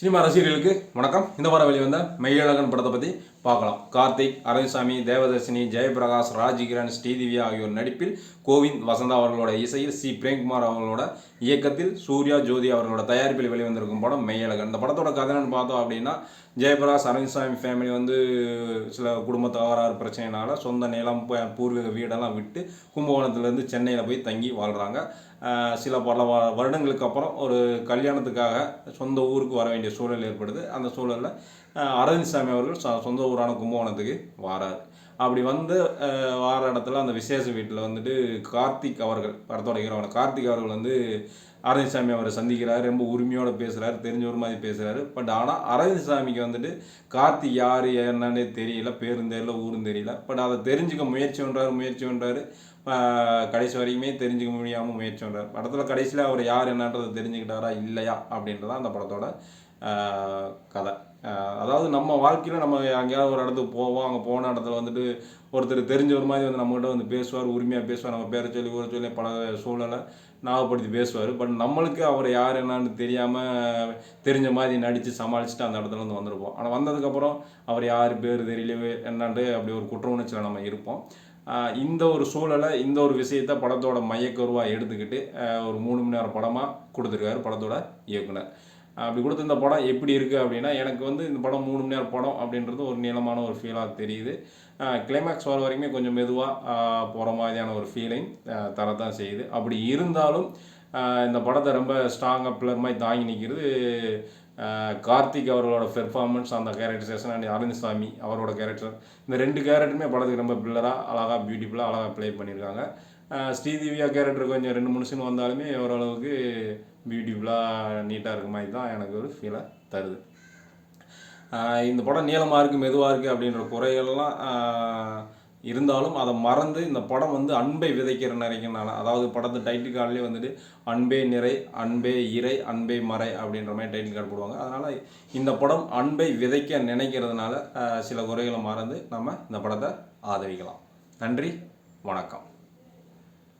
Cinema ரசிகர்களுக்கு வணக்கம். இந்த வாரம் வெளிவந்த மெய்யழகன் படத்தை பற்றி பார்க்கலாம். கார்த்திக் அரவிசாமி தேவதர்ஷினி ஜெயபிரகாஷ் ராஜ்கிரண் ஸ்ரீதிவ்யா ஆகியோர் நடிப்பில் கோவிந்த் வசந்தா அவர்களோட இசையில் சி. பிரேம்குமார் அவர்களோட இயக்கத்தில் சூர்யா ஜோதி அவர்களோட தயாரிப்பில் வெளிவந்திருக்கும் படம் மெய்யழகன் இந்த படத்தோட கதைன்னு பார்த்தோம் அப்படின்னா ஜெயபிரகாஷ் அரவிந்த்சாமி ஃபேமிலி வந்து சில குடும்ப தகராறு பிரச்சனைனால சொந்த நிலம் ப- பூர்வீக வீடெல்லாம் விட்டு கும்பகோணத்துலேருந்து சென்னையில் போய் தங்கி வாழ்கிறாங்க சில பல வ- வருடங்களுக்கு அப்புறம் ஒரு கல்யாணத்துக்காக சொந்த ஊருக்கு வர வேண்டிய சூழல் ஏற்படுது. அந்த சூழலில் அரவிந்த் சாமி அவர்கள் சொந்த சொந்த ஊரான கும்பகோணத்துக்கு வாரார் அப்படி வந்து வார இடத்துல அந்த விசேஷ வீட்டில் வந்துட்டு கார்த்திக் அவர்கள் படத்தோட ஹீரோவான கார்த்திக் அவர்கள் வந்து அரவிந்த் சாமி அவரை சந்திக்கிறார் ரொம்ப உரிமையோடு பேசுகிறாரு தெரிஞ்சவர் மாதிரி பேசுகிறாரு பட் ஆனால் அரவிந்த் சாமிக்கு வந்துட்டு கார்த்திக் யார் என்னன்னே தெரியல பேரும் தெரியல ஊரும் தெரியல. பட் அதை தெரிஞ்சுக்க முயற்சி பண்ணுறாரு முயற்சி பண்ணுறாரு கடைசி வரைக்குமே தெரிஞ்சுக்க முடியாமல் முயற்சி பண்ணுறாரு படத்தில் கடைசியில் அவர் யார் என்னன்றதை தெரிஞ்சுக்கிட்டாரா இல்லையா அப்படின்றதான் அந்த படத்தோட கதை. அதாவது நம்ம வாழ்க்கையில் நம்ம எங்கேயாவது ஒரு இடத்துக்கு போவோம் அங்கே போன இடத்துல வந்துட்டு ஒருத்தர் தெரிஞ்ச ஒரு மாதிரி வந்து நம்மகிட்ட வந்து பேசுவார் உரிமையாக பேசுவார். நம்ம பேரை சொல்லி ஊரை சொல்லி பல சூழலை ஞாபகப்படுத்தி பேசுவார். பட் நம்மளுக்கு அவர் யார் என்னன்னு தெரியாமல் தெரிஞ்ச மாதிரி நடித்து சமாளிச்சுட்டு அந்த இடத்துல வந்து வந்திருப்போம். ஆனால் வந்ததுக்கப்புறம் அவர் யார் பேர் தெரியலவே என்னான்ட்டு அப்படி ஒரு குற்ற உணர்ச்சியில் நம்ம இருப்போம். இந்த ஒரு சூழலை இந்த ஒரு விஷயத்த படத்தோட மையக்கருவாக எடுத்துக்கிட்டு ஒரு மூணு மணி நேரம் படமாக கொடுத்துருக்காரு படத்தோட இயக்குனர். அப்படி கொடுத்து இந்த படம் எப்படி இருக்குது அப்படின்னா எனக்கு வந்து இந்த படம் மூணு மணி நேரம் படம் அப்படின்றது ஒரு நீளமான ஒரு ஃபீலாக தெரியுது. கிளைமேக்ஸ் வர வரைக்குமே கொஞ்சம் மெதுவாக போகிற மாதிரியான ஒரு ஃபீலிங் தரத்தான் செய்யுது. அப்படி இருந்தாலும் இந்த படத்தை ரொம்ப ஸ்ட்ராங்காக பில்லர் மாதிரி தாங்கி நிற்கிறது கார்த்திக் அவர்களோட பெர்ஃபார்மன்ஸ் அந்த கேரக்டரைசேஷன் அண்ட் அரவிந்த் அவரோட கேரக்டர் இந்த ரெண்டு கேரக்டருமே படத்துக்கு ரொம்ப பில்லராக அழகாக பியூட்டிஃபுல்லாக அழகாக ப்ளே பண்ணியிருக்காங்க. ஸ்ரீதேவியா கேரக்டர் கொஞ்சம் ரெண்டு மூணு சீன் வந்தாலுமே ஓரளவுக்கு பியூட்டிஃபுல்லாக நீட்டாக இருக்க மாதிரி தான் எனக்கு ஒரு ஃபீலை தருது. இந்த படம் நீளமாக இருக்குது மெதுவாக இருக்குது அப்படின்ற குறைகள்லாம் இருந்தாலும் அதை மறந்து இந்த படம் வந்து அன்பை விதைக்கிற நினைக்கிறனால அதாவது படத்து டைட்டில் கார்டிலே வந்துட்டு அன்பே நிறை அன்பே இறை அன்பே மறை அப்படின்ற மாதிரி டைட்டில் கார்டு போடுவாங்க. அதனால் இந்த படம் அன்பை விதைக்க நினைக்கிறதுனால சில குறைகளை மறந்து நம்ம இந்த படத்தை ஆதரிக்கலாம். நன்றி வணக்கம்.